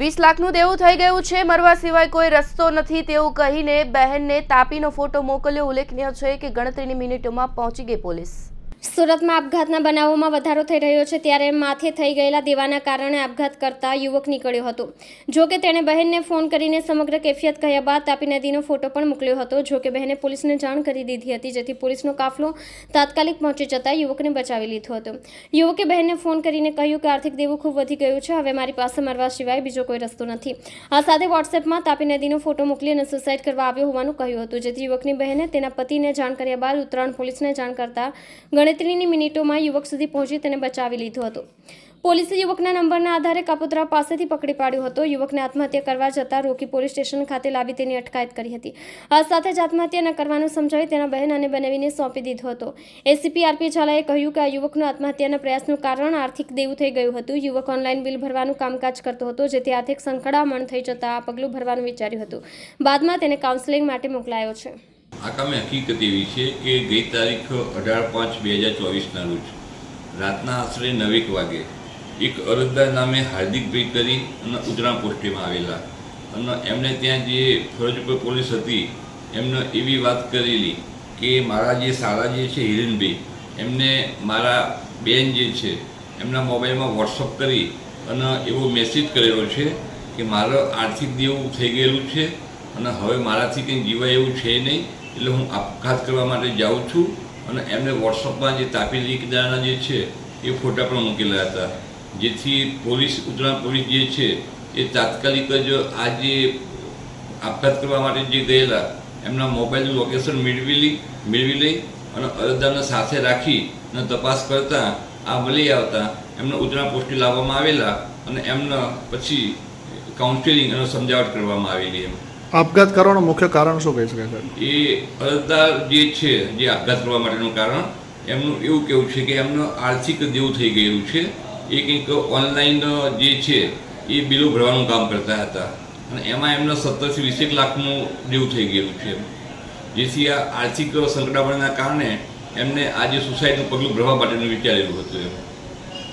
વીસ લાખનું દેવું થઈ ગયું છે, મરવા સિવાય કોઈ રસ્તો નથી તેવું કહીને બહેનને તાપીનો ફોટો મોકલ્યો. ઉલ્લેખનીય છે કે ગણતરીની મિનિટોમાં પહોંચી ગઈ પોલીસ. સુરતમાં આપઘાતના બનાવોમાં વધારો થઈ રહ્યો છે ત્યારે માથે થઈ ગયેલા દેવાના કારણે આપઘાત કરતા યુવક નીકળ્યો હતો. જો કે તેણે બહેનને ફોન કરીને સમગ્ર કેફિયત કહ્યા બાદ તાપી નદીનો ફોટો પણ મોકલ્યો હતો. જો કે બહેને પોલીસને જાણ કરી દીધી હતી, જેથી પોલીસનો કાફલો તાત્કાલિક પહોંચી જતા યુવકને બચાવી લીધો હતો. યુવકે બહેનને ફોન કરીને કહ્યું કે આર્થિક દેવું ખૂબ વધી ગયું છે, હવે મારી પાસે મરવા સિવાય બીજો કોઈ રસ્તો નથી. આ સાથે વોટ્સએપમાં તાપી નદીનો ફોટો મોકલી અને સુસાઇડ કરવા આવ્યો હોવાનું કહ્યું હતું, જેથી યુવકની બહેને તેના પતિને જાણ કર્યા બાદ ઉત્તરાયણ પોલીસને જાણ કરતા ગણતરીની મિનિટોમાં યુવક સુધી પહોંચી તેને બચાવી લીધો હતો. પોલીસે યુવકના નંબરના આધારે કાપોદ્રા પાસેથી પકડી પાડ્યો હતો. યુવકને આત્મહત્યા કરવા જતાં રોકી પોલીસ સ્ટેશન ખાતે લાવી તેની અટકાયત કરી હતી. આ સાથે જ આત્મહત્યા ન કરવાનું સમજાવી તેના બહેન અને બનાવીને સોંપી દીધો હતો. એસીપી આરપી ઝાલાએ કહ્યું કે આ યુવકનું આત્મહત્યાના પ્રયાસનું કારણ આર્થિક દેવું થઈ ગયું હતું. યુવક ઓનલાઈન બિલ ભરવાનું કામકાજ કરતો હતો, જેથી આર્થિક સંકળામણ થઈ જતાં આ પગલું ભરવાનું વિચાર્યું હતું. બાદમાં તેને કાઉન્સેલિંગ માટે મોકલાયો છે. આ કામે હકીકત એવી છે કે ગઈ તારીખ અઢાર પાંચ બે હજાર ચોવીસના રોજ રાતના આશરે નવેક વાગે એક અરજદાર નામે હાર્દિકભાઈ કરી અને ઉધરા પોસ્ટેમાં આવેલા. અને એમને ત્યાં જે ફરજ ઉપર પોલીસ હતી, એમને એવી વાત કરેલી કે મારા જે સારા જે છે, હિરેનભાઈ, એમને મારા બેન જે છે, એમના મોબાઈલમાં વોટ્સઅપ કરી અને એવો મેસેજ કરેલો છે કે મારો આર્થિક દેવું થઈ ગયેલું છે અને હવે મારાથી કંઈ જીવાય એવું છે નહીં. એટલે હું આપઘાત કરવા માટે જાઉં છું અને એમને વોટ્સઅપમાં જે તાપી લીકદારના જે છે, એ ફોટા પણ મૂકેલા હતા. જેથી પોલીસ, ઉત્તરાયણ પોલીસ જે છે, એ તાત્કાલિક જ આ જે આપઘાત કરવા માટે જે ગયેલા, એમના મોબાઈલનું લોકેશન મેળવી લઈ મેળવી લઈ અને અરજદારને સાથે રાખી અને તપાસ કરતાં આ મળી આવતા એમને ઉત્તરાયણ પોસ્ટે લાવવામાં આવેલા અને એમને પછી કાઉન્સેલિંગ અને સમજાવટ કરવામાં આવેલી એમ. આપઘાત કરવાનું મુખ્ય કારણ શું કહી શકાય એ અરજદાર જે છે, જે આપઘાત કરવા માટેનું કારણ, એમનું એવું કેવું છે કે એમનું આર્થિક દેવું થઈ ગયેલું છે. એ કંઈક ઓનલાઈન જે છે, એ બિલો ભરવાનું કામ કરતા હતા. અને એમાં એમને સત્તરથી વીસેક લાખનું દેવું થઈ ગયેલું છે. જેથી આ આર્થિક સંકટામણના કારણે એમને આજે સોસાયટીનું પગલું ભરવા માટેનું વિચારેલું હતું એમ.